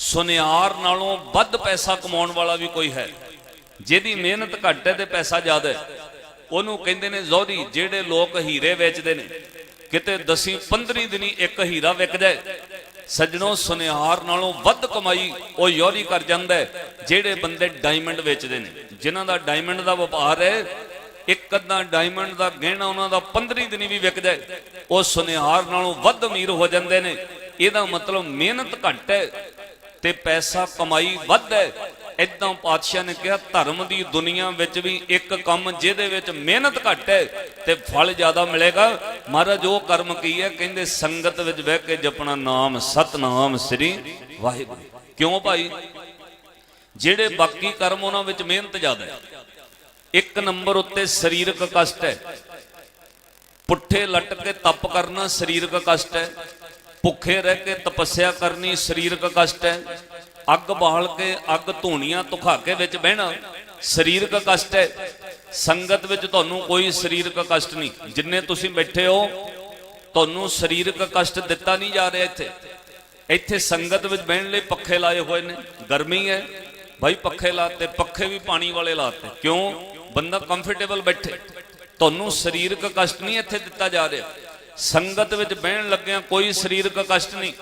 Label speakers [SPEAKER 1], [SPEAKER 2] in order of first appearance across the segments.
[SPEAKER 1] ਸੁਨਿਆਰ ਨਾਲੋਂ ਵੱਧ ਪੈਸਾ ਕਮਾਉਣ ਵਾਲਾ ਵੀ ਕੋਈ ਹੈ। ਜਿਹਦੀ ਮਿਹਨਤ ਘੱਟ ਹੈ ਤੇ ਪੈਸਾ ਜ਼ਿਆਦਾ ਹੈ। ਉਹਨੂੰ ਕਹਿੰਦੇ ਨੇ, ਜ਼ੋਹਰੀ, ਜਿਹੜੇ ਲੋਕ ਹੀਰੇ ਵੇਚਦੇ ਨੇ, ਕਿਤੇ ਦਸੀਂ 15 ਦਿਨੀ ਇੱਕ ਹੀਰਾ ਵਿਕ ਜਾਏ, ਸੱਜਣੋ, ਸੁਨਿਆਰ ਨਾਲੋਂ ਵੱਧ ਕਮਾਈ ਉਹ ਯੋਰੀ ਕਰ ਜਾਂਦਾ ਜਿਹੜੇ ਬੰਦੇ ਡਾਇਮੰਡ ਵੇਚਦੇ ਨੇ। ਜਿਨ੍ਹਾਂ ਦਾ ਡਾਇਮੰਡ ਦਾ ਵਪਾਰ ਹੈ, ਇੱਕ ਅੱਧਾ ਡਾਇਮੰਡ ਦਾ ਗਹਿਣਾ ਉਹਨਾਂ ਦਾ 15 ਦਿਨੀ ਵੀ ਵਿਕ ਜਾਏ, ਉਹ ਸੁਨਿਆਰ ਨਾਲੋਂ ਵੱਧ ਅਮੀਰ ਹੋ ਜਾਂਦੇ ਨੇ। ਇਹਦਾ ਮਤਲਬ ਮਿਹਨਤ ਘੱਟ ਹੈ ਤੇ ਪੈਸਾ ਕਮਾਈ ਵੱਧ ਹੈ। ਇਦਾਂ ਪਾਤਸ਼ਾਹ ਨੇ ਕਿਹਾ, ਧਰਮ ਦੀ ਦੁਨੀਆ ਵਿੱਚ ਵੀ ਇੱਕ ਕੰਮ ਜਿਹਦੇ ਵਿੱਚ ਮਿਹਨਤ ਘੱਟ ਹੈ ਤੇ ਫਲ ਜ਼ਿਆਦਾ ਮਿਲੇਗਾ। ਮਹਾਰਾਜ, ਉਹ ਕਰਮ ਕੀ ਹੈ? ਕਹਿੰਦੇ, ਸੰਗਤ ਵਿੱਚ ਬਹਿ ਕੇ ਜਪਣਾ ਨਾਮ ਸਤਨਾਮ ਸ੍ਰੀ ਵਾਹਿਗੁਰੂ। ਕਿਉਂ ਭਾਈ? ਜਿਹੜੇ ਬਾਕੀ ਕਰਮ ਉਹਨਾਂ ਵਿੱਚ ਮਿਹਨਤ ਜ਼ਿਆਦਾ ਹੈ। ਇੱਕ ਨੰਬਰ ਉੱਤੇ ਸਰੀਰਕ ਕਸ਼ਟ ਹੈ। ਪੁੱਠੇ ਲਟ ਕੇ ਤਪ ਕਰਨਾ ਸਰੀਰਕ ਕਸ਼ਟ ਹੈ। ਭੁੱਖੇ ਰਹਿ ਕੇ ਤਪੱਸਿਆ ਕਰਨੀ ਸਰੀਰਕ ਕਸ਼ਟ ਹੈ। ਅੱਗ ਬਾਲ ਕੇ ਅੱਗ ਧੂਣੀਆਂ ਤੁਖਾਕੇ ਵਿੱਚ ਬਹਿਣਾ ਸਰੀਰਕ ਕਸ਼ਟ ਹੈ। ਸੰਗਤ ਵਿੱਚ ਤੁਹਾਨੂੰ ਕੋਈ ਸਰੀਰਕ ਕਸ਼ਟ ਨਹੀਂ। ਜਿੰਨੇ ਤੁਸੀਂ ਬੈਠੇ ਹੋ, ਤੁਹਾਨੂੰ ਸਰੀਰਕ ਕਸ਼ਟ ਦਿੱਤਾ ਨਹੀਂ ਜਾ ਰਿਹਾ ਇੱਥੇ। ਇੱਥੇ ਸੰਗਤ ਵਿੱਚ ਬਹਿਣ ਲਈ ਪੱਖੇ ਲਾਏ ਹੋਏ ਨੇ। ਗਰਮੀ ਹੈ। ਭਾਈ ਪੱਖੇ ਲਾਤੇ, ਪੱਖੇ ਵੀ ਪਾਣੀ ਵਾਲੇ ਲਾਤੇ। ਕਿਉਂ? ਬੰਦਾ ਕੰਫਰਟੇਬਲ ਬੈਠੇ। ਤੁਹਾਨੂੰ ਸਰੀਰਕ ਕਸ਼ਟ ਨਹੀਂ ਇੱਥੇ ਦਿੱਤਾ ਜਾ ਰਿਹਾ। ਸੰਗਤ ਵਿੱਚ ਬਹਿਣ ਲੱਗਿਆਂ ਕੋਈ ਸਰੀਰਕ ਕਸ਼ਟ ਨਹੀਂ।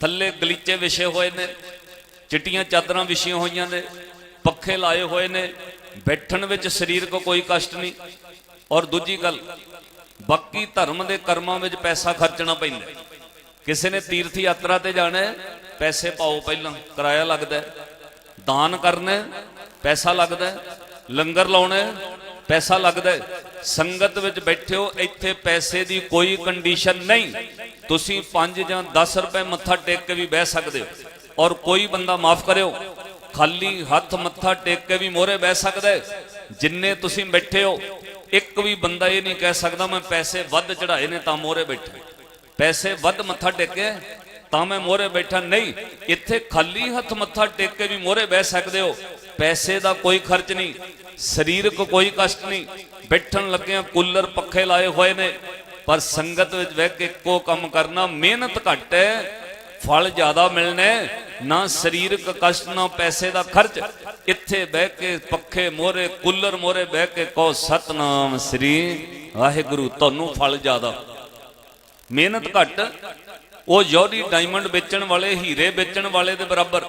[SPEAKER 1] ਥੱਲੇ ਗਲੀਚੇ ਵਿਛੇ ਹੋਏ ਨੇ, ਚਿੱਟੀਆਂ ਚਾਦਰਾਂ ਵਿਛੀਆਂ ਹੋਈਆਂ ਨੇ, ਪੱਖੇ ਲਾਏ ਹੋਏ ਨੇ, ਬੈਠਣ ਵਿੱਚ ਸਰੀਰਕ ਕੋਈ ਕਸ਼ਟ ਨਹੀਂ। ਔਰ ਦੂਜੀ ਗੱਲ, ਬਾਕੀ ਧਰਮ ਦੇ ਕਰਮਾਂ ਵਿੱਚ ਪੈਸਾ ਖਰਚਣਾ ਪੈਂਦਾ। ਕਿਸੇ ਨੇ ਤੀਰਥ ਯਾਤਰਾ ਤੇ ਜਾਣਾ ਪੈਸੇ ਪਾਓ ਪਹਿਲਾਂ, ਕਿਰਾਇਆ ਲੱਗਦਾ ਦਾਨ ਕਰਨਾ ਪੈਸਾ ਲੱਗਦਾ ਲੰਗਰ ਲਾਉਣਾ ਪੈਸਾ ਲੱਗਦਾ ਸੰਗਤ ਵਿੱਚ ਬੈਠੇ ਹੋ, ਇੱਥੇ ਪੈਸੇ ਦੀ ਕੋਈ ਕੰਡੀਸ਼ਨ ਨਹੀਂ। ਤੁਸੀਂ 5 ਜਾਂ 10 ਰੁਪਏ ਮੱਥਾ ਟੇਕ ਕੇ ਵੀ ਬਹਿ ਸਕਦੇ ਹੋ। ਔਰ ਕੋਈ ਬੰਦਾ ਮਾਫ ਕਰਿਓ, ਖਾਲੀ ਹੱਥ ਮੱਥਾ ਟੇਕ ਕੇ ਵੀ ਮੋਹਰੇ ਬਹਿ ਸਕਦਾ ਜਿੰਨੇ ਤੁਸੀਂ ਬੈਠੇ ਹੋ, ਇੱਕ ਵੀ ਬੰਦਾ ਇਹ ਨਹੀਂ ਕਹਿ ਸਕਦਾ, ਮੈਂ ਪੈਸੇ ਵੱਧ ਚੜਾਏ ਨੇ ਤਾਂ ਮੋਹਰੇ ਬੈਠੇ ਪੈਸੇ ਵੱਧ ਮੱਥਾ ਟੇਕੇ ਤਾਂ ਮੈਂ ਮੋਹਰੇ ਬੈਠਾ ਨਹੀਂ। ਇੱਥੇ ਖਾਲੀ ਹੱਥ ਮੱਥਾ ਟੇਕ ਕੇ ਵੀ ਮੋਹਰੇ ਬਹਿ ਸਕਦੇ ਹੋ। ਪੈਸੇ ਦਾ ਕੋਈ ਖਰਚ ਨਹੀਂ, ਸਰੀਰਕ ਕੋਈ ਕਸ਼ਟ ਨਹੀਂ। ਬੈਠਣ ਲੱਗਿਆਂ ਕੂਲਰ ਪੱਖੇ ਲਾਏ ਹੋਏ ਨੇ, ਪਰ ਸੰਗਤ ਵਿੱਚ ਬਹਿ ਕੇ ਇੱਕੋ ਕੰਮ ਕਰਨਾ ਮਿਹਨਤ ਘੱਟ ਹੈ ਫਲ ਜ਼ਿਆਦਾ ਮਿਲਣੇ, ਨਾ ਸਰੀਰਕ ਕਸ਼ਟ, ਨਾ ਪੈਸੇ ਦਾ ਖਰਚ। ਇੱਥੇ ਬਹਿ ਕੇ ਪੱਖੇ ਮੋਰੇ ਕੂਲਰ ਮੋਰੇ ਬਹਿ ਕੇ ਕਹੋ, ਸਤਨਾਮ ਸ੍ਰੀ ਵਾਹਿਗੁਰੂ, ਤੁਹਾਨੂੰ ਫਲ ਜ਼ਿਆਦਾ। ਮਿਹਨਤ ਘੱਟ, ਉਹ ਜੋੜੀ ਡਾਇਮੰਡ ਵੇਚਣ ਵਾਲੇ, ਹੀਰੇ ਵੇਚਣ ਵਾਲੇ ਦੇ ਬਰਾਬਰ।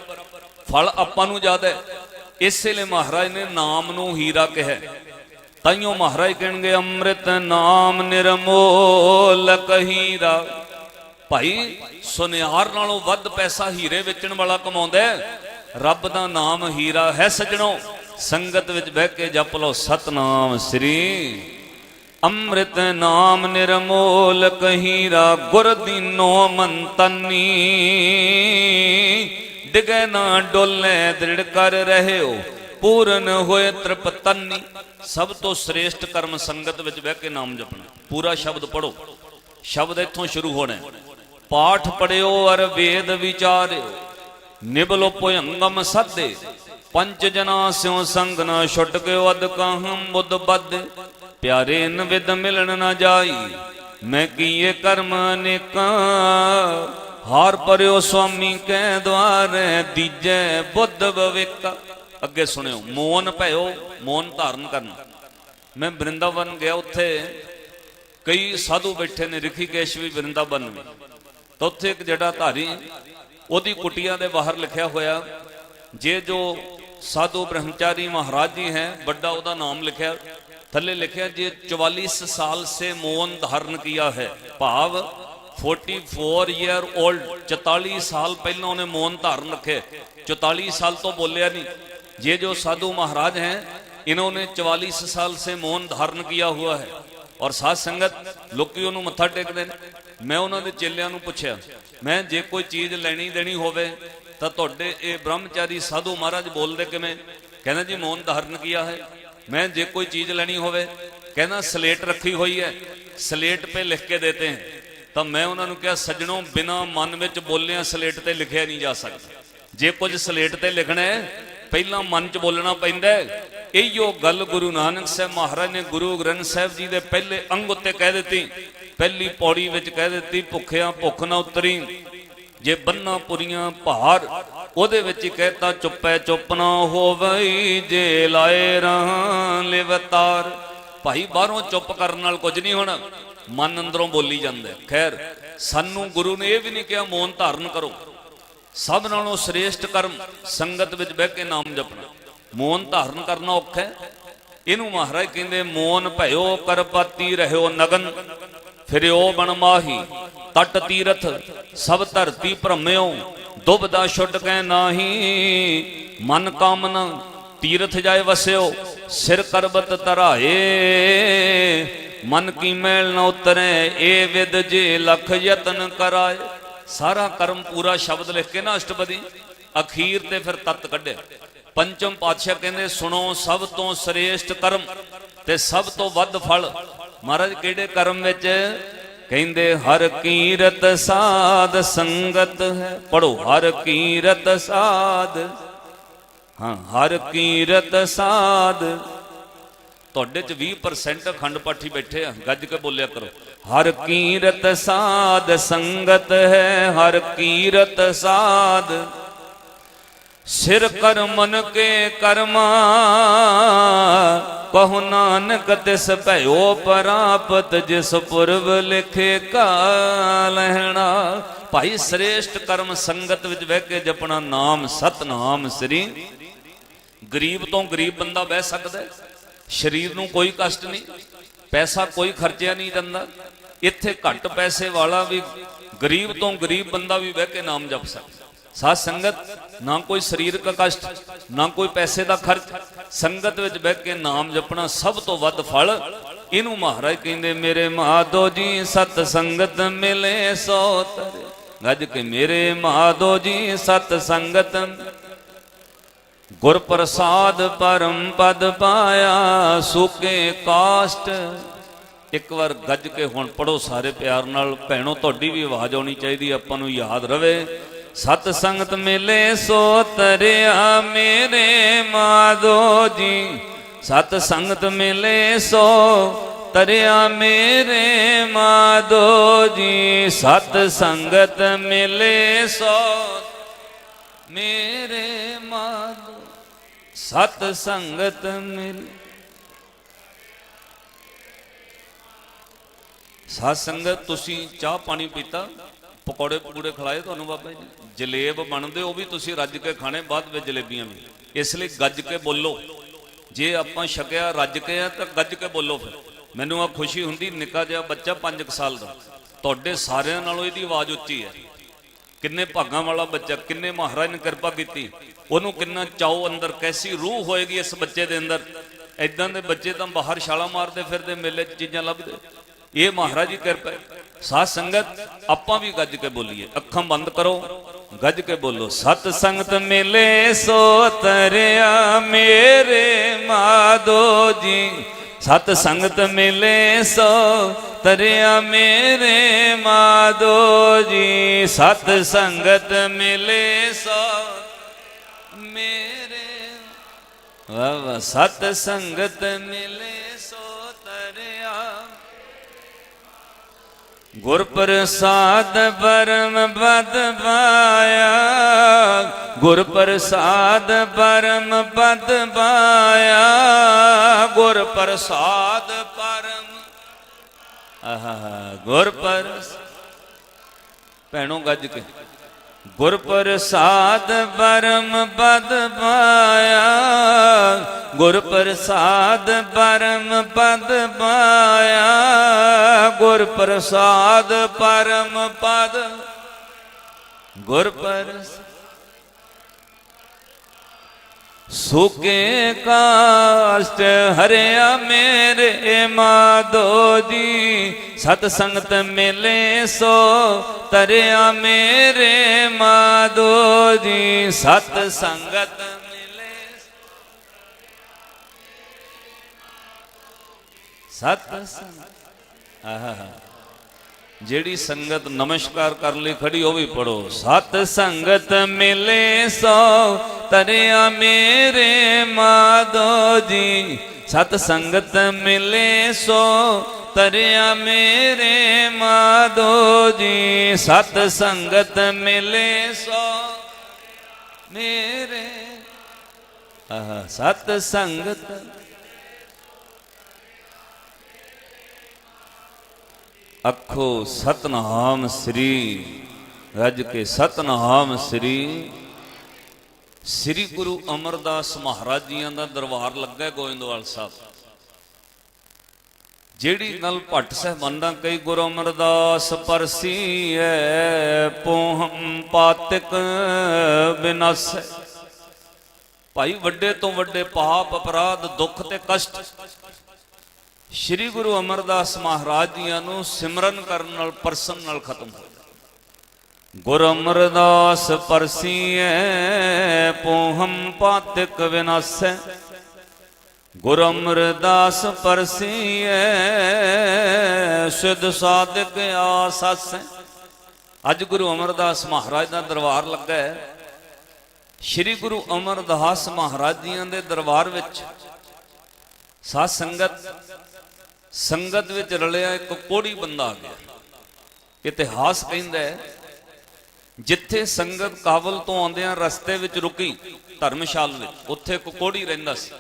[SPEAKER 1] ਫਲ ਆਪਾਂ ਨੂੰ ਜ਼ਿਆਦਾ ਹੈ ਇਸੇ ਲਈ ਮਹਾਰਾਜ ਨੇ ਨਾਮ ਨੂੰ ਹੀਰਾ ਕਿਹਾ। ਤਾਈਓ ਮਹਾਰਾਜ ਕਹਿਣਗੇ, ਅੰਮ੍ਰਿਤ ਨਾਮ ਨਿਰਮੋਲਕ ਹੀਰਾ ਭਾਈ ਸੁਨਿਆਰ ਨਾਲੋਂ ਵੱਧ ਪੈਸਾ ਹੀਰੇ ਵੇਚਣ ਵਾਲਾ ਕਮਾਉਂਦਾ ਰੱਬ ਦਾ ਨਾਮ ਹੀਰਾ ਹੈ ਸਜਣੋ। ਸੰਗਤ ਵਿੱਚ ਬਹਿ ਕੇ ਜਪ ਲਓ, ਸਤਨਾਮ ਸ੍ਰੀ ਅੰਮ੍ਰਿਤ ਨਾਮ ਨਿਰਮੋਲ ਕਹੀਰਾ ਗੁਰ ਦੀਨੋ ਮੰਤਨੀ। ਡਿਗੇ ਨਾ ਡੋਲੇ, ਦ੍ਰਿੜ ਕਰ ਰਹਿਓ, ਪੂਰਨ ਹੋਏ ਤ੍ਰਿਪਤਨੀ। ਸਭ ਤੋਂ ਸ੍ਰੇਸ਼ਟ ਕਰਮ ਸੰਗਤ ਵਿੱਚ ਬਹਿ ਕੇ ਨਾਮ ਜਪਣਾ। ਪੂਰਾ ਸ਼ਬਦ ਪੜੋ ਸ਼ਬਦ ਇੱਥੋਂ ਸ਼ੁਰੂ ਹੋਣਾ ਪਾਠ ਪੜਿਓ ਅਰ ਵੇਦ ਵਿਚਾਰਿਓ। ਨਿਬਲੋ ਭੁਯੰਗਮ ਸਾਧੇ ਪੰਜ ਜਨਾ ਸਿਉ ਸੰਗ ਨਾ ਛੁੱਟ ਕੇ ਅਦ ਕਾਹਮ ਬੁੱਧ ਬੱਦ ਪਿਆਰੇ ਨ ਮਿਲਣ ਨਾ ਜਾਈ, ਮੈਂ ਕੀਏ ਕਰਮ ਅਨੇਕਾਂ। ਹਾਰ ਪਰਿਓ ਸੁਆਮੀ ਕੈ ਦਵਾਰੇ ਦੀਜੈ ਬੁੱਧ ਵਿਵੇਕ ਅੱਗੇ ਸੁਣਿਓ, ਮੋਨ ਭਇਓ, ਮੋਨ ਧਾਰਨ ਕਰਨਾ। ਮੈਂ ਬ੍ਰਿੰਦਾਵਨ ਗਿਆ ਉੱਥੇ, ਕਈ ਸਾਧੂ ਬੈਠੇ ਨੇ, ਰਿਖੀਕੇਸ਼ ਵੀ ਵਰਿੰਦਾਵਨ ਵੀ। ਤਾਂ ਉੱਥੇ ਇੱਕ ਜਿਹੜਾ ਧਾਰੀ, ਉਹਦੀ ਕੁਟੀਆਂ ਦੇ ਬਾਹਰ ਲਿਖਿਆ ਹੋਇਆ, ਜੇ ਜੋ ਸਾਧੂ ਬ੍ਰਹਮਚਾਰੀ ਮਹਾਰਾਜ ਜੀ ਹੈ, ਵੱਡਾ ਉਹਦਾ ਨਾਮ ਲਿਖਿਆ, ਥੱਲੇ ਲਿਖਿਆ, ਜੇ 44 ਸਾਲ ਸੇ ਮੋਨ ਧਾਰਨ ਕੀਆ ਹੈ, ਭਾਵ 44 ਈਅਰ 올ਡ 44 ਸਾਲ ਪਹਿਲਾਂ ਉਹਨੇ ਮੌਨ ਧਾਰਨ ਰੱਖੇ। 44 साल तो बोलिया नहीं ये जो साधु महाराज हैं इन्होंने 44 ਸਾਲ ਸੇ मौन ਧਾਰਨ ਕੀਤਾ ਹੋਇਆ ਹੈ। ਔਰ ਸਾਧ ਸੰਗਤ, ਲੋਕੀ ਉਹਨੂੰ ਮੱਥਾ ਟੇਕਦੇ ਨੇ। ਮੈਂ ਉਹਨਾਂ ਦੇ ਚੇਲਿਆਂ ਨੂੰ ਪੁੱਛਿਆ, ਮੈਂ ਜੇ ਕੋਈ ਚੀਜ਼ ਲੈਣੀ ਦੇਣੀ ਹੋਵੇ, ਤਾਂ ਤੁਹਾਡੇ ਇਹ ਬ੍ਰਹਮਚਾਰੀ ਸਾਧੂ ਮਹਾਰਾਜ ਬੋਲਦੇ ਕਿਵੇਂ? ਕਹਿੰਦਾ ਜੀ, ਮੌਨ ਧਾਰਨ ਕੀਤਾ ਹੈ। ਮੈਂ ਜੇ ਕੋਈ ਚੀਜ਼ ਲੈਣੀ ਹੋਵੇ, ਕਹਿੰਦਾ ਸਲੇਟ ਰੱਖੀ ਹੋਈ ਹੈ। ਸਲੇਟ 'ਤੇ ਲਿਖ ਕੇ ਦੇਤੇ ਹਨ ਤਾਂ ਮੈਂ ਉਹਨਾਂ ਨੂੰ ਕਿਹਾ, ਸੱਜਣੋ, ਬਿਨਾ ਮਨ ਵਿੱਚ ਬੋਲਿਆ ਸਲੇਟ ਤੇ ਲਿਖਿਆ ਨਹੀਂ ਜਾ ਸਕਦਾ। ਜੇ ਕੁਝ ਸਲੇਟ ਤੇ ਲਿਖਣਾ ਹੈ, ਪਹਿਲਾਂ ਮਨ 'ਚ ਬੋਲਣਾ ਪੈਂਦਾ ਹੈ। ਇਹੀਓ ਗੱਲ ਗੁਰੂ ਨਾਨਕ ਸਾਹਿਬ ਮਹਾਰਾਜ ਨੇ ਗੁਰੂ ਗ੍ਰੰਥ ਸਾਹਿਬ ਜੀ ਦੇ ਪਹਿਲੇ ਅੰਗ ਉੱਤੇ ਕਹਿ ਦਿੱਤੀ। ਪਹਿਲੀ ਪੌੜੀ ਵਿੱਚ ਕਹਿ ਦਿੱਤੀ, ਭੁੱਖਿਆਂ ਭੁੱਖ ਨਾ ਉਤਰੀ। ਜੇ ਬੰਨਾ ਪੁਰੀਆਂ ਭਾਰ ਉਹਦੇ ਵਿੱਚ ਹੀ ਕਹਿਤਾ, ਚੁੱਪੈ ਚੁੱਪ ਨਾ ਹੋਵਈ, ਜੇ ਲਾਏ ਰਾਂ ਲਿਵਤਾਰ। ਭਾਈ ਬਾਹਰੋਂ ਚੁੱਪ ਕਰਨ ਨਾਲ ਕੁਝ ਨਹੀਂ ਹੋਣਾ। ਮਨ ਅੰਦਰੋਂ ਬੋਲੀ ਜਾਂਦਾ ਖੈਰ, ਸਾਨੂੰ ਗੁਰੂ ਨੇ ਇਹ ਵੀ ਨਹੀਂ ਕਿਹਾ, ਮੌਨ ਧਾਰਨ ਕਰੋ। ਸਭ ਨਾਲੋਂ ਸ੍ਰੇਸ਼ਟ ਕਰਮ ਸੰਗਤ ਵਿੱਚ ਬਹਿ ਕੇ ਨਾਮ ਜਪਣਾ। ਮੌਨ ਧਾਰਨ ਕਰਨਾ ਔਖਾ ਹੈ। ਇਹਨੂੰ ਮਹਾਰਾਜ ਕਹਿੰਦੇ, ਮੌਨ ਭਇਓ ਕਰਪਤੀ ਰਹਿਓ ਨਗਨ। ਫਿਰਿਓ ਬਣ ਮਾਹੀ, ਤਟ ਤੀਰਥ, ਸਭ ਧਰਤੀ ਭ੍ਰਮਿਓ। ਦੁਬਦਾ ਛੁੱਟ ਕੇ ਨਾਹੀ, ਮਨ ਕਾਮਨਾ, ਤੀਰਥ ਜਾਏ ਵਸਿਓ, ਸਿਰ ਕਰਬਤ ਧਰਾਏ। ਮਨ ਕੀ ਮੈਲ ਨ ਉਤਰੇ, ਏ ਵਿਦ ਜੇ ਲਖ ਯਤਨ ਕਰਾਏ। ਸਾਰਾ ਕਰਮ ਪੂਰਾ ਸ਼ਬਦ ਲਿਖ ਕੇ ਨਾ ਅਸ਼ਟਪਦੀ, ਅਖੀਰ ਤੇ ਫਿਰ ਤਤ ਕੱਢਿਆ ਪੰਚਮ ਪਾਤਸ਼ਾਹ ਕਹਿੰਦੇ, ਸੁਣੋ ਸਭ ਤੋਂ ਸ੍ਰੇਸ਼ਟ ਕਰਮ ਤੇ ਸਭ ਤੋਂ ਵੱਧ ਫਲ। ਮਹਾਰਾਜ, ਕਿਹੜੇ ਕਰਮ ਵਿੱਚ? ਕਹਿੰਦੇ, ਹਰ ਕੀਰਤ ਸਾਧ ਸੰਗਤ ਹੈ। ਪੜੋ ਹਰ ਕੀਰਤ ਸਾਧ। ਹਾਂ, ਹਰ ਕੀਰਤ ਸਾਧ ਤੁਹਾਡੇ ਚ 20% ਅਖੰਡ ਪਾਠੀ ਬੈਠੇ ਆ, ਗੱਜ ਕੇ ਬੋਲਿਆ ਕਰੋ। ਹਰ ਕੀਰਤ ਸਾਧ ਸੰਗਤ ਹੈ, ਹਰ ਕੀਰਤ ਸਾਧ। ਸਿਰ ਕਰ ਮਨ ਕੇ ਕਰਮਾ ਕਹੋ ਨਾਨਕ ਤਿਸ ਭਇਓ ਪ੍ਰਾਪਤ, ਜਿਸ ਪੁਰਬ ਲਿਖੇ ਕਾ ਲਹਿਣਾ ਭਾਈ ਸ੍ਰੇਸ਼ਟ ਕਰਮ ਸੰਗਤ ਵਿੱਚ ਬਹਿ ਕੇ ਜਪਣਾ ਨਾਮ, ਸਤਨਾਮ ਸ੍ਰੀ। ਗਰੀਬ ਤੋਂ ਗਰੀਬ ਬੰਦਾ ਬਹਿ ਸਕਦਾ ਹੈ। ਸਰੀਰ ਨੂੰ ਕੋਈ ਕਸ਼ਟ ਨਹੀਂ, ਪੈਸਾ ਕੋਈ ਖਰਚਿਆ ਨਹੀਂ ਜਾਂਦਾ। ਇੱਥੇ ਘੱਟ ਪੈਸੇ ਵਾਲਾ ਵੀ ਗਰੀਬ ਤੋਂ ਗਰੀਬ ਬੰਦਾ ਵੀ ਬਹਿ ਕੇ ਨਾਮ ਜਪ ਸਕਦਾ। ਸਾਧ ਸੰਗਤ, ਨਾ ਕੋਈ ਸਰੀਰਕ ਕਸ਼ਟ, ਨਾ ਕੋਈ ਪੈਸੇ ਦਾ ਖਰਚ। ਸੰਗਤ ਵਿੱਚ ਬਹਿ ਕੇ ਨਾਮ ਜਪਣਾ ਸਭ ਤੋਂ ਵੱਧ ਫਲ। ਇਹਨੂੰ ਮਹਾਰਾਜ ਕਹਿੰਦੇ, ਮੇਰੇ ਮਾਧੋ ਜੀ, ਸਤ ਸੰਗਤ ਮਿਲੇ ਸੋ ਤਰੇ। ਗੱਜ ਕੇ, ਮੇਰੇ ਮਾਧੋ ਜੀ, ਸਤ ਸੰਗਤ ਗੁਰ ਪ੍ਰਸਾਦ ਪਰਮ ਪਦ ਪਾਇਆ, ਸੁਕੇ ਕਾਸ਼ਟ। ਇੱਕ ਵਾਰ ਗੱਜ ਕੇ ਹੁਣ ਪੜੋ ਸਾਰੇ ਪਿਆਰ ਨਾਲ, ਭੈਣੋ, ਤੁਹਾਡੀ ਵੀ ਆਵਾਜ਼ ਆਉਣੀ ਚਾਹੀਦੀ, ਆਪਾਂ ਨੂੰ ਯਾਦ ਰਵੇ। ਸਤ ਸੰਗਤ ਮਿਲੇ ਸੋ ਤਰਿਆ ਮੇਰੇ ਮਾਧੋ ਜੀ। ਸਤ ਸੰਗਤ ਮਿਲੇ ਸੋ ਤਰਿਆ ਮੇਰੇ ਮਾਧੋ ਜੀ। ਸਤ ਸੰਗਤ ਮਿਲੇ ਸੋ ਮੇਰੇ ਮਾਧੋ ਸਤ ਸੰਗਤ ਮਿਲ। ਸਤ ਸੰਗਤ, ਤੁਸੀਂ ਚਾਹ ਪਾਣੀ ਪੀਤਾ, ਪਕੌੜੇ ਪਕੂੜੇ ਖਿਲਾਏ ਤੁਹਾਨੂੰ ਬਾਬਾ ਜੀ? ਜਲੇਬ ਬਣਦੇ, ਉਹ ਵੀ ਤੁਸੀਂ ਰੱਜ ਕੇ ਖਾਣੇ, ਬਾਅਦ ਵਿੱਚ ਜਲੇਬੀਆਂ ਵੀ। ਇਸ ਲਈ ਗੱਜ ਕੇ ਬੋਲੋ। ਜੇ ਆਪਾਂ ਛਕਿਆ, ਰੱਜ ਕੇ ਆ, ਤਾਂ ਗੱਜ ਕੇ ਬੋਲੋ ਫਿਰ। ਮੈਨੂੰ ਆ ਖੁਸ਼ੀ ਹੁੰਦੀ, ਨਿੱਕਾ ਜਿਹਾ ਬੱਚਾ 5 ਸਾਲ ਦਾ। ਤੁਹਾਡੇ ਸਾਰਿਆਂ ਨਾਲੋਂ ਇਹਦੀ ਆਵਾਜ਼ ਉੱਚੀ ਹੈ। ਕਿੰਨੇ ਭਾਗਾਂ ਵਾਲਾ ਬੱਚਾ, ਕਿੰਨੇ ਮਹਾਰਾਜ ਨੇ ਕਿਰਪਾ ਕੀਤੀ। ਉਹਨੂੰ ਕਿੰਨਾ ਚਾਉ ਅੰਦਰ, ਕੈਸੀ ਰੂਹ ਹੋਏਗੀ ਇਸ ਬੱਚੇ ਦੇ ਅੰਦਰ? ਐਦਾਂ ਦੇ ਬੱਚੇ ਤਾਂ ਬਾਹਰ ਛਾਲਾ ਮਾਰਦੇ ਫਿਰਦੇ, ਮੇਲੇ 'ਚ ਚੀਜ਼ਾਂ ਲੱਭਦੇ। ਇਹ ਮਹਾਰਾਜ ਦੀ ਕਿਰਪਾ ਹੈ। ਸਾਧ ਸੰਗਤ, ਆਪਾਂ ਵੀ ਗੱਜ ਕੇ ਬੋਲੀਏ। ਅੱਖਾਂ ਬੰਦ ਕਰੋ, ਗੱਜ ਕੇ ਬੋਲੋ। ਸਤ ਸੰਗਤ ਮਿਲੇ ਸੋ ਤਰਿਆ, ਮੇਰੇ ਮਾਦੋ ਜੀ। ਸਤ ਸੰਗਤ ਮਿਲੇ ਸੋ ਤਰਿਆ, ਮੇਰੇ ਮਾਦੋ ਜੀ। ਸਤ ਸੰਗਤ ਮਿਲੇ ਸੋ ਵਾਹ ਸਤ ਸੰਗਤ ਮਿਲੇ ਸੋ ਤਰਿਆ। ਗੁਰ ਪ੍ਰਸਾਦ ਪਰਮ ਪਦ ਪਾਇਆ। ਗੁਰ ਪ੍ਰਸਾਦ ਪਰਮ ਪਦ ਪਾਇਆ। ਗੁਰ ਪ੍ਰਸਾਦ ਪਰਮ ਆਹਾ, ਗੁਰ ਪ੍ਰਸ ਭੈਣੋ ਗੱਜ ਕੇ। ਗੁਰ ਪ੍ਰਸਾਦ ਪਰਮ ਪਦ ਪਾਇਆ ਗੁਰ ਪ੍ਰਸਾਦ ਪਰਮ ਪਦ ਪਾਇਆ ਗੁਰ ਪ੍ਰਸਾਦ ਪਰਮ ਪਦ ਗੁਰ ਪ੍ਰਸਾਦ ਸੁਕੇ ਕਾਸ਼ਟ ਹਰਿਆ ਮੇਰੇ ਮਾਧੋ ਜੀ। ਸਤ ਸੰਗਤ ਮਿਲੇ ਸੋ ਤਰਿਆ ਮੇਰੇ ਮਾਧੋ ਜੀ। ਸਤ ਸੰਗਤ ਮਿਲੇ ਸਤ ਸੰਗਤ। ਆਹਾ ਜਿਹੜੀ ਸੰਗਤ ਨਮਸਕਾਰ ਕਰ ਲਈ ਖੜੀ, ਉਹ ਵੀ ਪੜੋ ਸਤ ਸੰਗਤ ਮਿਲੇ ਸੋ, ਤਰਿਆ ਮੇਰੇ ਮਾਧੋ ਜੀ। ਸਤ ਸੰਗਤ ਮਿਲੇ ਸੋ, ਤਰਿਆ ਮੇਰੇ ਮਾਧੋ ਜੀ। ਸਤ ਸੰਗਤ ਮਿਲੇ ਸੋ ਮੇਰੇ ਆਹ, ਸਤ ਸੰਗਤ ਅਖੋ ਸਤਨਾਮ ਸ੍ਰੀ, ਰੱਜ ਕੇ ਸਤਨਾਮ ਸ੍ਰੀ। ਸ੍ਰੀ ਗੁਰੂ ਅਮਰਦਾਸ ਮਹਾਰਾਜ ਜੀਆਂ ਦਾ ਦਰਬਾਰ ਲੱਗਾ ਗੋਇੰਦਵਾਲ ਸਾਹਿਬ। ਜਿਹੜੀ ਗੱਲ ਭੱਟ ਸਹਿਬਾਨਾਂ ਕਈ ਗੁਰੂ ਅਮਰਦਾਸ ਪਰਸੀ ਹੈ ਪੋਹਮ ਪਾਤਿਕ ਬਿਨਸ ਭਾਈ ਵੱਡੇ ਤੋਂ ਵੱਡੇ ਪਾਪ ਅਪਰਾਧ, ਦੁੱਖ ਤੇ ਕਸ਼ਟ। ਸ੍ਰੀ ਗੁਰੂ ਅਮਰਦਾਸ ਮਹਾਰਾਜ ਜੀਆਂ ਨੂੰ ਸਿਮਰਨ ਕਰਨ ਨਾਲ, ਪਰਸਨ ਨਾਲ ਖਤਮ ਹੋ ਜਾਂਦਾ ਗੁਰ ਅਮਰਦਾਸ ਪਰਸੀਐ, ਪੋਹਮ ਪਾਤਿਕ ਵਿਨਾਸੈ। ਗੁਰ ਅਮਰਦਾਸ ਪਰਸੀਐ, ਸਿਧ ਸਾਧਕ ਆਸਸੈ। ਅੱਜ ਗੁਰੂ ਅਮਰਦਾਸ ਮਹਾਰਾਜ ਦਾ ਦਰਬਾਰ ਲੱਗਾ ਹੈ। ਸ੍ਰੀ ਗੁਰੂ ਅਮਰਦਾਸ ਮਹਾਰਾਜ ਜੀਆਂ ਦੇ ਦਰਬਾਰ ਵਿੱਚ ਸਾਧ ਸੰਗਤ ਸੰਗਤ ਵਿੱਚ ਰਲਿਆ ਇੱਕ ਕੋੜੀ ਬੰਦਾ ਆ ਗਿਆ। ਇਤਿਹਾਸ ਕਹਿੰਦਾ ਜਿੱਥੇ ਸੰਗਤ ਕਾਬਲ ਤੋਂ ਆਉਂਦਿਆਂ ਰਸਤੇ ਵਿੱਚ ਰੁਕੀ, ਧਰਮਸ਼ਾਲ ਵਿੱਚ, ਉੱਥੇ ਇੱਕ ਕੋੜੀ ਰਹਿੰਦਾ ਸੀ।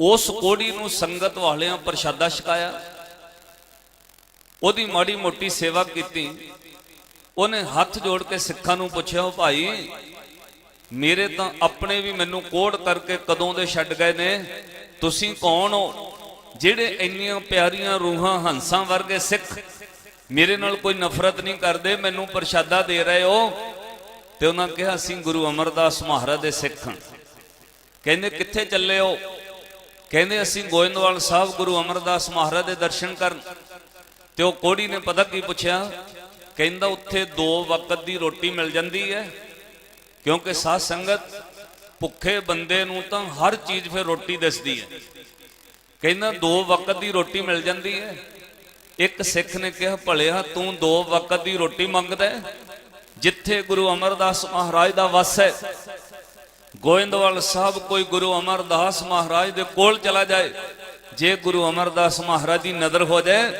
[SPEAKER 1] ਉਸ ਕੋੜੀ ਨੂੰ ਸੰਗਤ ਵਾਲਿਆਂ ਪ੍ਰਸ਼ਾਦਾ ਛਕਾਇਆ। ਉਹਦੀ ਮਾੜੀ ਮੋਟੀ ਸੇਵਾ ਕੀਤੀ। ਉਹਨੇ ਹੱਥ ਜੋੜ ਕੇ ਸਿੱਖਾਂ ਨੂੰ ਪੁੱਛਿਆ, "ਉਹ ਭਾਈ, ਮੇਰੇ ਤਾਂ ਆਪਣੇ ਵੀ ਮੈਨੂੰ ਕੋੜ ਕਰਕੇ ਕਦੋਂ ਦੇ ਛੱਡ ਗਏ ਨੇ? ਤੁਸੀਂ ਕੌਣ ਹੋ? ਜਿਹੜੇ ਇੰਨੀਆਂ ਪਿਆਰੀਆਂ ਰੂਹਾਂ ਹੰਸਾਂ ਵਰਗੇ ਸਿੱਖ ਮੇਰੇ ਨਾਲ ਕੋਈ ਨਫ਼ਰਤ ਨਹੀਂ ਕਰਦੇ, ਮੈਨੂੰ ਪ੍ਰਸ਼ਾਦਾ ਦੇ ਰਹੇ ਹੋ। ਤੇ ਉਹਨਾਂ ਕਿਹਾ, ਅਸੀਂ ਗੁਰੂ ਅਮਰਦਾਸ ਮਹਾਰਾਜ ਦੇ ਸਿੱਖ ਹਾਂ। ਕਹਿੰਦੇ, ਕਿੱਥੇ ਚੱਲੇ ਹੋ? ਕਹਿੰਦੇ, ਅਸੀਂ ਗੋਇੰਦਵਾਲ ਸਾਹਿਬ ਗੁਰੂ ਅਮਰਦਾਸ ਮਹਾਰਾਜ ਦੇ ਦਰਸ਼ਨ ਕਰਨ। ਤੇ ਉਹ ਕੋੜੀ ਨੇ ਪਤਾ ਕੀ ਪੁੱਛਿਆ, ਕਹਿੰਦਾ, ਉੱਥੇ ਦੋ ਵਕਤ ਦੀ ਰੋਟੀ ਮਿਲ ਜਾਂਦੀ ਹੈ, ਕਿਉਂਕਿ ਸਾਧ ਸੰਗਤ ਭੁੱਖੇ ਬੰਦੇ ਨੂੰ ਤਾਂ ਹਰ ਚੀਜ਼ ਫਿਰ ਰੋਟੀ ਦਿਸਦੀ ਹੈ। ਕਹਿੰਦਾ ਦੋ ਵਕਤ ਦੀ ਰੋਟੀ ਮਿਲ ਜਾਂਦੀ ਹੈ। ਇੱਕ ਸਿੱਖ ਨੇ ਕਿਹਾ, ਭਲਿਆ, ਤੂੰ ਦੋ ਵਕਤ ਦੀ ਰੋਟੀ ਮੰਗਦਾ ਜਿੱਥੇ ਗੁਰੂ ਅਮਰਦਾਸ ਮਹਾਰਾਜ ਦਾ ਵਸ ਹੈ। ਗੋਇੰਦਵਾਲ ਸਾਹਿਬ, ਕੋਈ ਗੁਰੂ ਅਮਰਦਾਸ ਮਹਾਰਾਜ ਦੇ ਕੋਲ ਚਲਾ ਜਾਏ, ਜੇ ਗੁਰੂ ਅਮਰਦਾਸ ਮਹਾਰਾਜ ਦੀ ਨਜ਼ਰ ਹੋ ਜਾਏ,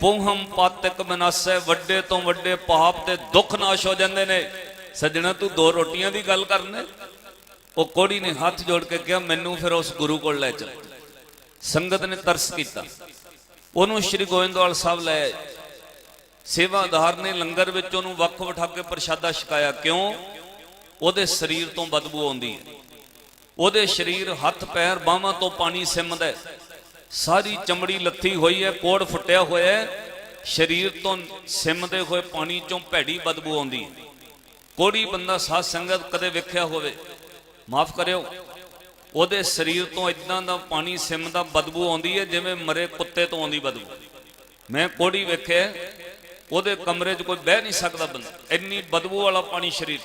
[SPEAKER 1] ਪੂਹਮ ਪਾਤਕ ਬਨਾਸੈ ਵੱਡੇ ਤੋਂ ਵੱਡੇ ਪਾਪ ਤੇ ਦੁੱਖ ਨਾਸ਼ ਹੋ ਜਾਂਦੇ ਨੇ। ਸੱਜਣਾ, ਤੂੰ ਦੋ ਰੋਟੀਆਂ ਦੀ ਗੱਲ ਕਰਨੇ ਉਹ ਕੋੜੀ ਨੇ ਹੱਥ ਜੋੜ ਕੇ ਕਿਹਾ, ਮੈਨੂੰ ਫਿਰ ਉਸ ਗੁਰੂ ਕੋਲ ਲੈ ਚੱਲ। ਸੰਗਤ ਨੇ ਤਰਸ ਕੀਤਾ। ਉਹਨੂੰ ਸ਼੍ਰੀ ਗੋਇੰਦਵਾਲ ਸਾਹਿਬ ਲੈ ਸੇਵਾਦਾਰ ਨੇ ਲੰਗਰ ਵਿੱਚ ਉਹਨੂੰ ਵੱਖ ਬਿਠਾ ਕੇ ਪ੍ਰਸ਼ਾਦਾ ਛਕਾਇਆ। ਕਿਉਂ? ਉਹਦੇ ਸਰੀਰ ਤੋਂ ਬਦਬੂ ਆਉਂਦੀ ਹੈ। ਉਹਦੇ ਸਰੀਰ ਹੱਥ ਪੈਰ ਬਾਹਾਂ ਤੋਂ ਪਾਣੀ ਸਿੰਮਦਾ ਸਾਰੀ ਚਮੜੀ ਲੱਥੀ ਹੋਈ ਹੈ, ਕੋੜ ਫੁੱਟਿਆ ਹੋਇਆ ਹੈ। ਸਰੀਰ ਤੋਂ ਸਿੰਮਦੇ ਹੋਏ ਪਾਣੀ ਚੋਂ ਭੈੜੀ ਬਦਬੂ ਆਉਂਦੀ ਕੋੜੀ ਬੰਦਾ ਸਾਧ ਸੰਗਤ ਕਦੇ ਵੇਖਿਆ ਹੋਵੇ। ਮਾਫ ਕਰਿਓ। ਉਹਦੇ ਸਰੀਰ ਤੋਂ ਇਦਾਂ ਦਾ ਪਾਣੀ ਸਿੰਮਦਾ ਬਦਬੂ ਆਉਂਦੀ ਹੈ ਜਿਵੇਂ ਮਰੇ ਕੁੱਤੇ ਤੋਂ ਆਉਂਦੀ ਬਦਬੂ। ਮੈਂ ਕੋੜੀ ਵੇਖਿਆ, ਉਹਦੇ ਕਮਰੇ 'ਚ ਕੋਈ ਬਹਿ ਨਹੀਂ ਸਕਦਾ ਬੰਦਾ। ਇੰਨੀ ਬਦਬੂ ਵਾਲਾ ਪਾਣੀ ਸਰੀਰ।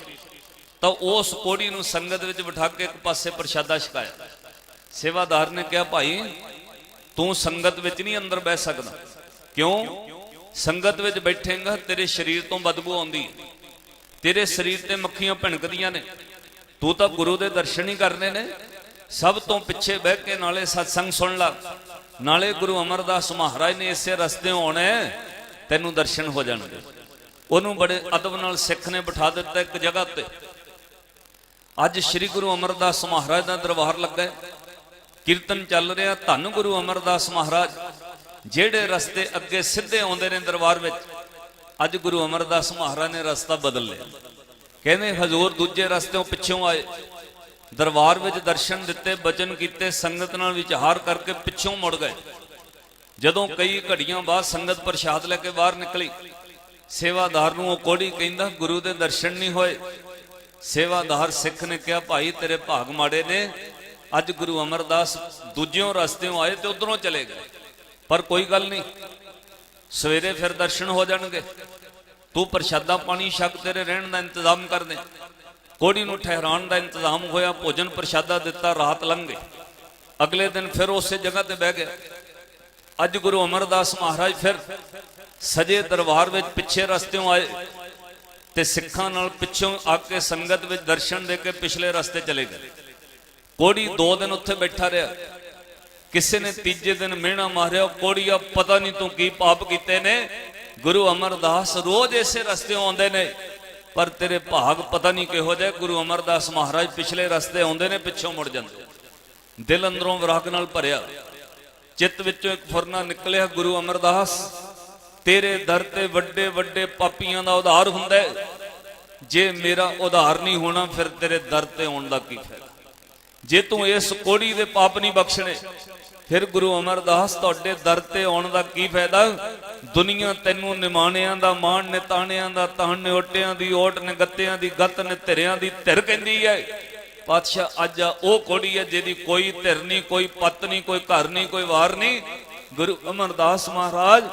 [SPEAKER 1] ਤਾਂ ਉਸ ਕੋੜੀ ਨੂੰ ਸੰਗਤ ਵਿੱਚ ਬਿਠਾ ਕੇ ਇੱਕ ਪਾਸੇ ਪ੍ਰਸ਼ਾਦਾ ਛਕਾਇਆ। ਸੇਵਾਦਾਰ ਨੇ ਕਿਹਾ, ਭਾਈ, ਤੂੰ ਸੰਗਤ ਵਿੱਚ ਨਹੀਂ ਅੰਦਰ ਬਹਿ ਸਕਦਾ। ਕਿਉਂ? ਸੰਗਤ ਵਿੱਚ ਬੈਠੇਂਗਾ, ਤੇਰੇ ਸਰੀਰ ਤੋਂ ਬਦਬੂ ਆਉਂਦੀ ਹੈ। ਤੇਰੇ ਸਰੀਰ ਤੇ ਮੱਖੀਆਂ ਭਿਣਕਦੀਆਂ ਨੇ। ਤੂੰ ਤਾਂ ਗੁਰੂ ਦੇ ਦਰਸ਼ਨ ਹੀ ਕਰਨੇ ਨੇ। ਸਭ ਤੋਂ ਪਿੱਛੇ ਬਹਿ ਕੇ ਨਾਲੇ ਸਤਸੰਗ ਸੁਣ ਲਾ। ਨਾਲੇ ਗੁਰੂ ਅਮਰਦਾਸ ਮਹਾਰਾਜ ਨੇ ਇਸੇ ਰਸਤੇ ਆਉਣਾ ਤੈਨੂੰ ਦਰਸ਼ਨ ਹੋ ਜਾਣਗੇ। ਉਹਨੂੰ ਬੜੇ ਅਦਬ ਨਾਲ ਸਿੱਖ ਨੇ ਬਿਠਾ ਦਿੱਤਾ ਇੱਕ ਜਗ੍ਹਾ ਤੇ। ਅੱਜ ਸ੍ਰੀ ਗੁਰੂ ਅਮਰਦਾਸ ਮਹਾਰਾਜ ਦਾ ਦਰਬਾਰ ਲੱਗਾ ਕੀਰਤਨ ਚੱਲ ਰਿਹਾ, ਧੰਨ ਗੁਰੂ ਅਮਰਦਾਸ ਮਹਾਰਾਜ। ਜਿਹੜੇ ਰਸਤੇ ਅੱਗੇ ਸਿੱਧੇ ਆਉਂਦੇ ਨੇ ਦਰਬਾਰ ਵਿੱਚ, ਅੱਜ ਗੁਰੂ ਅਮਰਦਾਸ ਮਹਾਰਾਜ ਨੇ ਰਸਤਾ ਬਦਲ ਲਿਆ। ਕਹਿੰਦੇ ਹਜ਼ੂਰ ਦੂਜੇ ਰਸਤੇੋਂ ਪਿੱਛੋਂ ਆਏ। ਦਰਬਾਰ ਵਿੱਚ ਦਰਸ਼ਨ ਦਿੱਤੇ, ਬਚਨ ਕੀਤੇ, ਸੰਗਤ ਨਾਲ ਵਿਚਾਰ ਕਰਕੇ ਪਿੱਛੋਂ ਮੁੜ ਗਏ। ਜਦੋਂ ਕਈ ਘੜੀਆਂ ਬਾਅਦ ਸੰਗਤ ਪ੍ਰਸ਼ਾਦ ਲੈ ਕੇ ਬਾਹਰ ਨਿਕਲੀ, ਸੇਵਾਦਾਰ ਨੂੰ ਉਹ ਕੋੜੀ ਕਹਿੰਦਾ, ਗੁਰੂ ਦੇ ਦਰਸ਼ਨ ਨਹੀਂ ਹੋਏ। ਸੇਵਾਦਾਰ ਸਿੱਖ ਨੇ ਕਿਹਾ, ਭਾਈ, ਤੇਰੇ ਭਾਗ ਮਾੜੇ ਨੇ। ਅੱਜ ਗੁਰੂ ਅਮਰਦਾਸ ਦੂਜਿਓਂ ਰਸਤਿਓਂ ਆਏ ਤੇ ਉਧਰੋਂ ਚਲੇ ਗਏ। ਪਰ ਕੋਈ ਗੱਲ ਨਹੀਂ, ਸਵੇਰੇ ਫਿਰ ਦਰਸ਼ਨ ਹੋ ਜਾਣਗੇ। ਤੂੰ ਪ੍ਰਸ਼ਾਦਾ ਪਾਣੀ ਛਕ, ਤੇਰੇ ਰਹਿਣ ਦਾ ਇੰਤਜ਼ਾਮ ਕਰ ਦੇ। ਕੋੜੀ ਨੂੰ ਠਹਿਰਾਉਣ ਦਾ ਇੰਤਜ਼ਾਮ ਹੋਇਆ, ਭੋਜਨ ਪ੍ਰਸ਼ਾਦਾ ਦਿੱਤਾ, ਰਾਤ ਲੰਘ। ਗਈ ਅਗਲੇ ਦਿਨ ਫਿਰ ਉਸੇ ਜਗ੍ਹਾ ਤੇ ਬਹਿ ਗਿਆ। ਅੱਜ ਗੁਰੂ ਅਮਰਦਾਸ ਮਹਾਰਾਜ ਫਿਰ ਸਜੇ ਦਰਬਾਰ ਵਿੱਚ ਪਿੱਛੇ ਰਸਤਿਓਂ ਆਏ ਤੇ ਸਿੱਖਾਂ ਨਾਲ ਪਿੱਛੋਂ ਆ ਕੇ ਸੰਗਤ ਵਿੱਚ ਦਰਸ਼ਨ ਦੇ ਕੇ ਪਿਛਲੇ ਰਸਤੇ ਚਲੇ ਗਏ। ਕੋੜੀ 2 ਦਿਨ ਉੱਥੇ ਬੈਠਾ ਰਿਹਾ। ਕਿਸੇ ਨੇ ਤੀਜੇ ਦਿਨ ਮਿਹਣਾ ਮਾਰਿਆ। ਕੋੜੀਆ ਪਤਾ ਨਹੀਂ ਤੂੰ ਕੀ ਪਾਪ ਕੀਤੇ ਨੇ। ਗੁਰੂ ਅਮਰਦਾਸ ਰੋਜ਼ ਇਸੇ ਰਸਤੇ ਆਉਂਦੇ ਨੇ। ਪਰ ਤੇਰੇ ਭਾਗ ਪਤਾ ਨਹੀਂ ਕਿਹੋ ਜਿਹੇ, ਗੁਰੂ ਅਮਰਦਾਸ ਮਹਾਰਾਜ ਪਿਛਲੇ ਰਸਤੇ ਆਉਂਦੇ ਨੇ, ਪਿੱਛੋਂ ਮੁੜ ਜਾਂਦੇ। ਦਿਲ ਅੰਦਰੋਂ ਵਿਰਾਗ ਨਾਲ ਭਰਿਆ। ਚਿੱਤ ਵਿੱਚੋਂ ਇੱਕ ਫੁਰਨਾ ਨਿਕਲਿਆ, ਗੁਰੂ ਅਮਰਦਾਸ, ਤੇਰੇ ਦਰ ਤੇ ਵੱਡੇ ਵੱਡੇ ਪਾਪੀਆਂ ਦਾ ਉਧਾਰ ਹੁੰਦਾ ਹੈ। ਜੇ ਮੇਰਾ ਉਧਾਰ ਨਹੀਂ ਹੋਣਾ, ਫਿਰ ਤੇਰੇ ਦਰ ਤੇ ਆਉਣ ਦਾ ਕੀ ਫਾਇਦਾ? ਜੇ ਤੂੰ ਇਸ ਕੋੜੀ ਦੇ ਪਾਪ ਨਹੀਂ ਬਖਸ਼ਣੇ ਫਿਰ ਗੁਰੂ ਅਮਰਦਾਸ ਤੁਹਾਡੇ ਦਰ ਤੇ ਆਉਣ ਦਾ ਕੀ ਫਾਇਦਾ? ਦੁਨੀਆ ਤੈਨੂੰ ਨਿਮਾਣਿਆਂ ਦਾ ਮਾਣ, ਨਿਤਾਣਿਆਂ ਦਾ ਤਾਣ ਨਿਓਟਿਆਂ ਦੀ ਓਟ ਨੇ ਗੱਤਿਆਂ ਦੀ ਗੱਤ ਨੇ ਧਿਰਿਆਂ ਦੀ ਧਿਰ ਕਹਿੰਦੀ ਹੈ। ਪਾਤਸ਼ਾਹ, ਅੱਜ ਆ ਉਹ ਕੋੜੀ ਹੈ ਜਿਹਦੀ ਕੋਈ ਧਿਰ ਨਹੀਂ, ਕੋਈ ਪਤ ਨਹੀਂ, ਕੋਈ ਘਰ ਨਹੀਂ, ਕੋਈ ਵਾਰ ਨਹੀਂ। ਗੁਰੂ ਅਮਰਦਾਸ ਮਹਾਰਾਜ,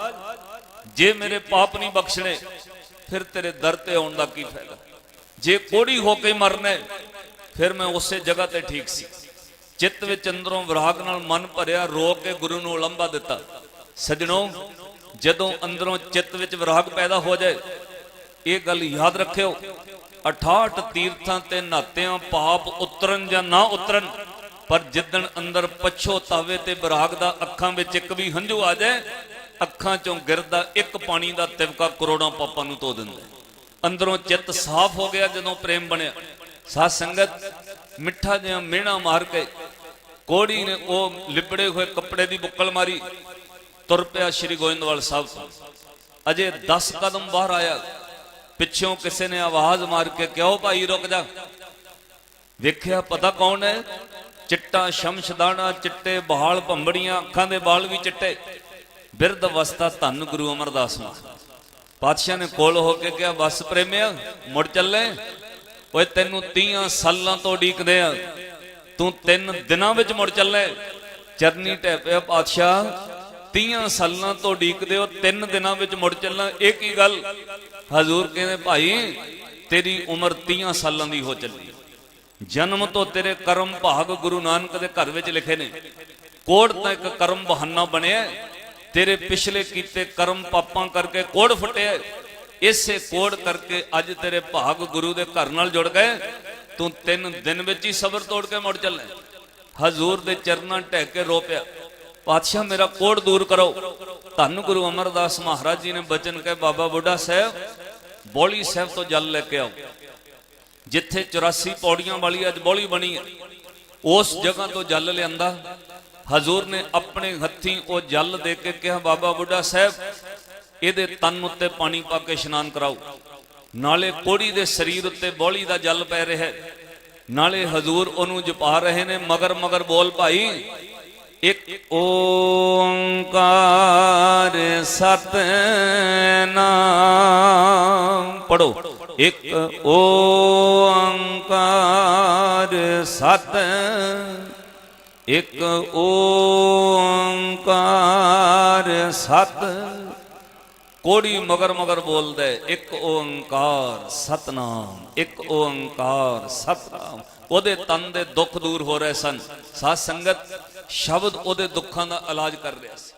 [SPEAKER 1] ਜੇ ਮੇਰੇ ਪਾਪ ਨਹੀਂ ਬਖਸ਼ਣੇ, ਫਿਰ ਤੇਰੇ ਦਰ ਤੇ ਆਉਣ ਦਾ ਕੀ ਫਾਇਦਾ? ਜੇ ਕੋੜੀ ਹੋ ਕੇ ਮਰਨਾ, ਫਿਰ ਮੈਂ ਉਸੇ ਜਗ੍ਹਾ ਤੇ ਠੀਕ ਸੀ। ਚਿੱਤ ਵਿੱਚ ਅੰਦਰੋਂ ਵਿਰਾਗ ਨਾਲ ਮਨ ਭਰਿਆ, ਰੋ ਕੇ ਗੁਰੂ ਨੂੰ ਉਲੰਭਾ ਦਿੱਤਾ। ਸਜਣੋ, ਜਦੋਂ ਅੰਦਰੋਂ ਚਿੱਤ ਵਿੱਚ ਵਿਰਾਗ ਪੈਦਾ ਹੋ ਜਾਏ, ਇਹ ਗੱਲ ਯਾਦ ਰੱਖਿਓ। 68 ਤੀਰਥਾਂ ਤੇ ਨਾਤਿਆਂ ਪਾਪ ਉਤਰਨ ਜਾਂ ਨਾ ਉਤਰਨ, ਪਰ ਜਿੱਦਣ ਅੰਦਰ ਪਛੋਤਾਵੇ ਤੇ ਵਿਰਾਗ ਦਾ ਅੱਖਾਂ ਵਿੱਚ ਇੱਕ ਵੀ ਹੰਝੂ ਆ ਜਾਏ, ਅੱਖਾਂ ਚੋਂ ਗਿਰਦਾ ਇੱਕ ਪਾਣੀ ਦਾ ਤਿਵਕਾ ਕਰੋੜਾਂ ਪਾਪਾਂ ਨੂੰ ਧੋ ਦਿੰਦਾ ਅੰਦਰੋਂ ਚਿੱਤ ਸਾਫ਼ ਹੋ ਗਿਆ ਜਦੋਂ ਪ੍ਰੇਮ ਬਣਿਆ। ਸਾਧ ਸੰਗਤ, ਮਿੱਠਾ ਜਿਹਾ ਮਿਹਣਾ ਮਾਰ ਕੇ ਕੋੜੀ ਨੇ ਉਹ ਲਿਬੜੇ ਹੋਏ ਕੱਪੜੇ ਦੀ ਬੁੱਕਲ ਮਾਰੀ, ਤੁਰ ਪਿਆ ਸ੍ਰੀ ਗੋਇੰਦਵਾਲ ਸਾਹਿਬ ਤੋਂ ਅਜੇ 10 ਕਦਮ ਬਾਹਰ ਆਇਆ, ਪਿੱਛੋਂ ਕਿਸੇ ਨੇ ਆਵਾਜ਼ ਮਾਰ ਕੇ ਕਿਉਂ ਭਾਈ, ਰੁਕ ਜਾ। ਵੇਖਿਆ ਪਤਾ ਕੌਣ ਹੈ? ਚਿੱਟਾ ਸ਼ਮਸ਼ਦਾਨਾ, ਚਿੱਟੇ ਬਹਾਲ ਭੰਬੜੀਆਂ, ਅੱਖਾਂ ਦੇ ਬਾਲ ਵੀ ਚਿੱਟੇ। ਬਿਰਧ ਅਵਸਥਾ ਧੰਨ ਗੁਰੂ ਅਮਰਦਾਸ ਨੂੰ। ਪਾਤਸ਼ਾਹ ਨੇ ਕੋਲ ਹੋ ਕੇ ਕਿਹਾ, ਬਸ ਪ੍ਰੇਮਿਆ, ਮੁੜ ਚੱਲੇ? ਓਏ, ਤੈਨੂੰ 30 ਸਾਲਾਂ ਤੋਂ ਉਡੀਕਦੇ ਆ। ਤੂੰ ਤਿੰਨ ਦਿਨਾਂ ਵਿੱਚ ਮੁੜ ਚੱਲਣਾ ਚਰਨੀ ਢਹਿ ਪਾਤਸ਼ਾਹ 30 ਸਾਲਾਂ ਤੋਂ ਉਡੀਕਦੇ ਹੋ, ਤਿੰਨ ਦਿਨਾਂ ਵਿੱਚ ਮੁੜ ਚੱਲਣਾ, ਇਹ ਕੀ ਗੱਲ? ਹਜ਼ੂਰ ਕਹਿੰਦੇ, ਭਾਈ, ਤੇਰੀ ਉਮਰ 30 ਸਾਲਾਂ ਦੀ ਹੋ ਚੱਲੀ। ਜਨਮ ਤੋਂ ਤੇਰੇ ਕਰਮ ਭਾਗ ਗੁਰੂ ਨਾਨਕ ਦੇ ਘਰ ਵਿੱਚ ਲਿਖੇ ਨੇ। ਕੋੜ ਤਾਂ ਇੱਕ ਕਰਮ ਬਹਾਨਾ ਬਣਿਆ ਤੇਰੇ ਪਿਛਲੇ ਕੀਤੇ ਕਰਮ ਪਾਪਾਂ ਕਰਕੇ ਕੋੜ ਫੁੱਟਿਆ ਇਸੇ ਕੋੜ ਕਰਕੇ ਅੱਜ ਤੇਰੇ ਭਾਗ ਗੁਰੂ ਦੇ ਘਰ ਨਾਲ ਜੁੜ ਗਏ। ਤੂੰ ਤਿੰਨ ਦਿਨ ਵਿੱਚ ਹੀ ਸਬਰ ਤੋੜ ਕੇ ਮੁੜ ਚੱਲੇ। ਹਜ਼ੂਰ ਦੇ ਚਰਨਾਂ ਢਹਿ ਕੇ ਰੋ ਪਿਆ। ਪਾਤਸ਼ਾਹ, ਮੇਰਾ ਕੋੜ ਦੂਰ ਕਰੋ। ਧੰਨ ਗੁਰੂ ਅਮਰਦਾਸ ਮਹਾਰਾਜ ਜੀ ਨੇ ਬਚਨ ਕਹੇ, ਬਾਬਾ ਬੁੱਢਾ ਸਾਹਿਬ, ਬੋਲੀ ਸਾਹਿਬ ਤੋਂ ਜਲ ਲੈ ਕੇ ਆਓ। ਜਿੱਥੇ 84 ਪੌੜੀਆਂ ਵਾਲੀ ਅੱਜ ਬੋਲੀ ਬਣੀ ਹੈ, ਉਸ ਜਗ੍ਹਾ ਤੋਂ ਜਲ ਲਿਆਂਦਾ। ਹਜ਼ੂਰ ਨੇ ਆਪਣੇ ਹੱਥੀਂ ਉਹ ਜਲ ਦੇ ਕੇ ਕਿਹਾ, ਬਾਬਾ ਬੁੱਢਾ ਸਾਹਿਬ, ਇਹਦੇ ਤਨ ਉੱਤੇ ਪਾਣੀ ਪਾ ਕੇ ਇਸ਼ਨਾਨ ਕਰਾਓ। ਨਾਲੇ ਕੋੜੀ ਦੇ ਸਰੀਰ ਉੱਤੇ ਬੋਲੀ ਦਾ ਜਲ ਪੈ ਰਿਹਾ ਹੈ। ਨਾਲੇ ਹਜ਼ੂਰ ਉਹਨੂੰ ਜਪਾ ਰਹੇ ਨੇ, ਮਗਰ ਮਗਰ ਬੋਲ ਭਾਈ, ਇੱਕ ਓੰਕਾਰ ਸਤਨਾਮ। ਪੜੋ ਇੱਕ ਓੰਕਾਰ ਸਤ, ਇੱਕ ਓੰਕਾਰ ਸਤ। ਕੋੜੀ ਮਗਰ ਮਗਰ ਬੋਲਦਾ ਹੈ, ਇੱਕ ਓੰਕਾਰ ਸਤਨਾਮ ਇੱਕ ਓੰਕਾਰ ਸਤਨਾਮ। ਉਹਦੇ ਤਨ ਦੇ ਦੁੱਖ ਦੂਰ ਹੋ ਰਹੇ ਸਨ। ਸਾਧ ਸੰਗਤ ਸ਼ਬਦ ਉਹਦੇ ਦੁੱਖਾਂ ਦਾ ਇਲਾਜ ਕਰ ਰਿਹਾ ਸੀ।